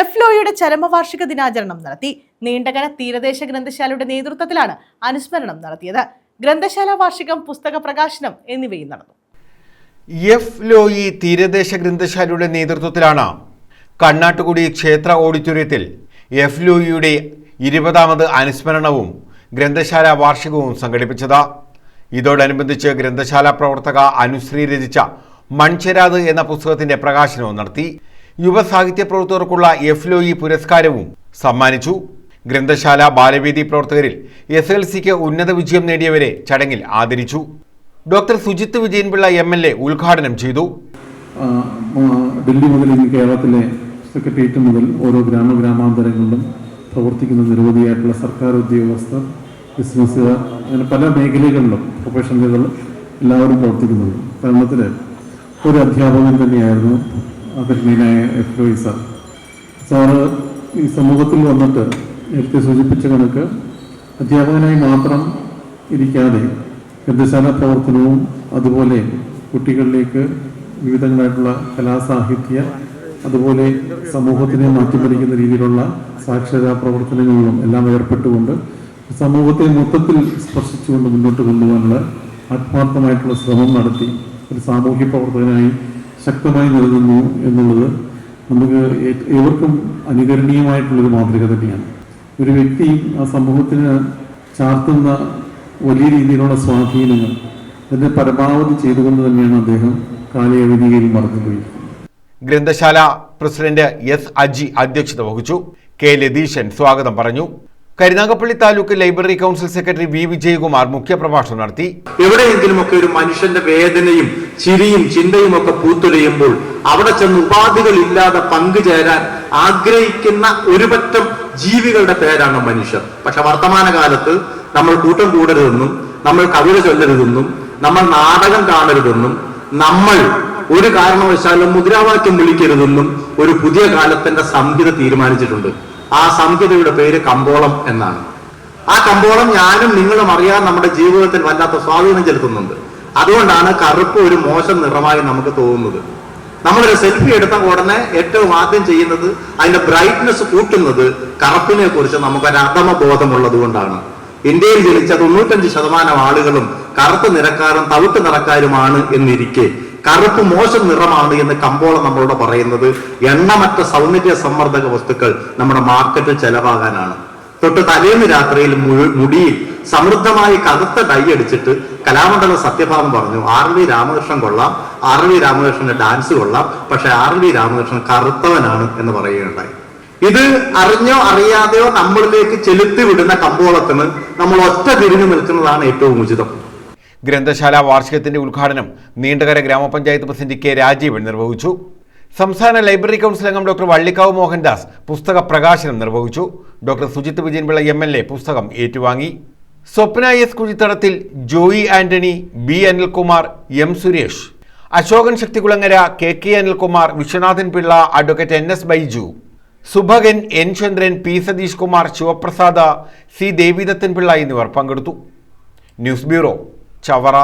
F ലോയുടെ ചരമവാർഷിക ദിനാചരണം നടത്തി. നീണ്ടകര തീരദേശ ഗ്രന്ഥശാലയുടെ നേതൃത്വത്തിലാണ് അനുസ്മരണം നടത്തിയത്. ഗ്രന്ഥശാല വാർഷികം പുസ്തക പ്രകാശനം എന്നിവയും നടന്നു. എഫ് ലോയി തീരദേശ ഗ്രന്ഥശാലയുടെ നേതൃത്വത്തിലാണ് കണ്ണാട്ടുകുടി ക്ഷേത്ര ഓഡിറ്റോറിയത്തിൽ എഫ് ലോയിയുടെ ഇരുപതാമത് അനുസ്മരണവും ഗ്രന്ഥശാല വാർഷികവും സംഘടിപ്പിച്ചത്. ഇതോടനുബന്ധിച്ച് ഗ്രന്ഥശാല പ്രവർത്തക അനുശ്രീ രചിച്ച മൺചെരാത് എന്ന പുസ്തകത്തിന്റെ പ്രകാശനവും നടത്തി. യുവ സാഹിത്യ പ്രവർത്തകർക്കുള്ള എഫ് ലോയി പുരസ്കാരവും സമ്മാനിച്ചു. ഗ്രന്ഥശാല ബാലവേദി പ്രവർത്തകരിൽ എസ് എൽ സിക്ക് ഉന്നത വിജയം നേടിയവരെ ചടങ്ങിൽ ആദരിച്ചു. Doctor Sujith Vijayanpillai M L A ഉദ്ഘാടനം ചെയ്തു. ഡൽഹി മുതൽ ഇന്ന് കേരളത്തിലെ സെക്രട്ടേറിയറ്റ് മുതൽ ഓരോ ഗ്രാമ ഗ്രാമാന്തരങ്ങളിലും പ്രവർത്തിക്കുന്ന നിരവധിയായിട്ടുള്ള സർക്കാർ ഉദ്യോഗസ്ഥർ ബിസിനസ്സുകാർ അങ്ങനെ പല മേഖലകളിലും പ്രൊഫഷണലുകൾ എല്ലാവരും പ്രവർത്തിക്കുന്നുണ്ട്. കേരളത്തിൽ ഒരു അധ്യാപകൻ തന്നെയായിരുന്നു ആദരണീയനായ എഫ് റോയി സാർ സാറ് ഈ സമൂഹത്തിൽ വന്നിട്ട് നേരത്തെ സൂചിപ്പിച്ച കണക്ക് അധ്യാപകനായി മാത്രം ഇരിക്കാതെ ഗ്രന്ഥശാല പ്രവർത്തനവും അതുപോലെ കുട്ടികളിലേക്ക് വിവിധങ്ങളായിട്ടുള്ള കലാസാഹിത്യ അതുപോലെ സമൂഹത്തിനെ മാറ്റിമറിക്കുന്ന രീതിയിലുള്ള സാക്ഷരതാ പ്രവർത്തനങ്ങളിലും എല്ലാം ഏർപ്പെട്ടുകൊണ്ട് സമൂഹത്തെ മൊത്തത്തിൽ സ്പർശിച്ചുകൊണ്ട് മുന്നോട്ട് കൊണ്ടുപോകാനുള്ള ആത്മാർത്ഥമായിട്ടുള്ള ശ്രമം നടത്തി ഒരു സാമൂഹ്യ പ്രവർത്തകനായി ശക്തമായി നിലനിന്നു എന്നുള്ളത് നമുക്ക് ഏവർക്കും അനുകരണീയമായിട്ടുള്ളൊരു മാതൃക തന്നെയാണ്. ഒരു വ്യക്തി ആ സമൂഹത്തിന് ചാർത്തുന്ന വലിയ രീതിയിലുള്ള സ്വാധീനങ്ങൾ അതിന്റെ പരമാവധി ചെയ്തുകൊണ്ട് തന്നെയാണ് അദ്ദേഹം കാലയവധിയിൽ മറന്നുപോയിരിക്കുന്നത്. ഗ്രന്ഥശാല പ്രസിഡന്റ് എസ് അജി അധ്യക്ഷത വഹിച്ചു. കെ ലതീശൻ സ്വാഗതം പറഞ്ഞു. Karunagappally taluk library council secretary V Vijayakumar മുഖ്യപ്രഭാഷണം നടത്തി. എവിടെയെങ്കിലുമൊക്കെ ഒരു മനുഷ്യന്റെ വേദനയും ചിരിയും ചിന്തയും ഒക്കെ പൂത്തുലയുമ്പോൾ അവിടെ ചെന്ന് ഉപാധികൾ ഇല്ലാതെ പങ്കുചേരാൻ ആഗ്രഹിക്കുന്ന ഒരുപറ്റം ജീവികളുടെ പേരാണ് മനുഷ്യർ. പക്ഷെ വർത്തമാനകാലത്ത് നമ്മൾ കൂട്ടം കൂടരുതെന്നും നമ്മൾ കവിത ചൊല്ലരുതെന്നും നമ്മൾ നാടകം കാണരുതെന്നും നമ്മൾ ഒരു കാരണവശാലും മുദ്രാവാക്യം വിളിക്കരുതെന്നും ഒരു പുതിയ കാലത്തിന്റെ സംഹിത തീരുമാനിച്ചിട്ടുണ്ട്. ആ സംഹിതയുടെ പേര് കമ്പോളം എന്നാണ്. ആ കമ്പോളം ഞാനും നിങ്ങളും അറിയാൻ നമ്മുടെ ജീവിതത്തിൽ വല്ലാത്ത സ്വാധീനം ചെലുത്തുന്നുണ്ട്. അതുകൊണ്ടാണ് കറുപ്പ് ഒരു മോശം നിറമായി നമുക്ക് തോന്നുന്നത്. നമ്മളൊരു സെൽഫി എടുത്ത ഉടനെ ഏറ്റവും ആദ്യം ചെയ്യുന്നത് അതിന്റെ ബ്രൈറ്റ്നെസ് കൂട്ടുന്നത് കറുപ്പിനെ കുറിച്ച് നമുക്കൊരു അധമ ബോധമുള്ളത് കൊണ്ടാണ്. ഇന്ത്യയിൽ ജനിച്ച തൊണ്ണൂറ്റഞ്ച് ശതമാനം ആളുകളും കറുത്ത നിറക്കാരും തവിട്ട് നിറക്കാരുമാണ് എന്നിരിക്കെ. കറുപ്പ് മോശം നിറമാണ് എന്ന് കമ്പോളം നമ്മളോട് പറയുന്നത്. എണ്ണമറ്റ സൗന്ദര്യ സമ്മർദ്ദക വസ്തുക്കൾ നമ്മുടെ മാർക്കറ്റിൽ ചെലവാകാനാണ്. തൊട്ട് തലേന്ന് രാത്രിയിൽ മുടിയിൽ സമൃദ്ധമായി കറുത്ത ഡൈ അടിച്ചിട്ട് കലാമണ്ഡലം സത്യഭാവം പറഞ്ഞു ആർ വി രാമകൃഷ്ണൻ കൊള്ളാം ആർ വി രാമകൃഷ്ണന്റെ ഡാൻസ് കൊള്ളാം പക്ഷെ ആർ വി രാമകൃഷ്ണൻ കറുത്തവനാണ് എന്ന് പറയുകയുണ്ടായി. ഇത് അറിഞ്ഞോ അറിയാതെയോ നമ്മളിലേക്ക് ചെലുത്തി വിടുന്ന കമ്പോളത്തിന് നമ്മൾ ഒറ്റ തിരിഞ്ഞു നിൽക്കുന്നതാണ് ഏറ്റവും ഉചിതം. ഗ്രന്ഥശാല വാർഷികത്തിന്റെ ഉദ്ഘാടനം നീണ്ടകര ഗ്രാമപഞ്ചായത്ത് പ്രസിഡന്റ് കെ രാജീവൻ നിർവഹിച്ചു. സംസ്ഥാന ലൈബ്രറി കൗൺസിൽ അംഗം ഡോക്ടർ വള്ളിക്കാവ് മോഹൻദാസ് പുസ്തക പ്രകാശനം നിർവഹിച്ചു. Doctor Sujith Vijayanpillai M L A പുസ്തകം ഏറ്റുവാങ്ങി. Swapna S Kuzhithadathil Joy Antony B Anilkumar M Suresh. Asokan Sakthikulangara K K Anilkumar Viswanathan Pillai advocate N S Baiju. Subhakan N Chandran P Satheesh Kumar Sivaprasada C Devidathan Pillai എന്നിവർ പങ്കെടുത്തു. News bureau Chavara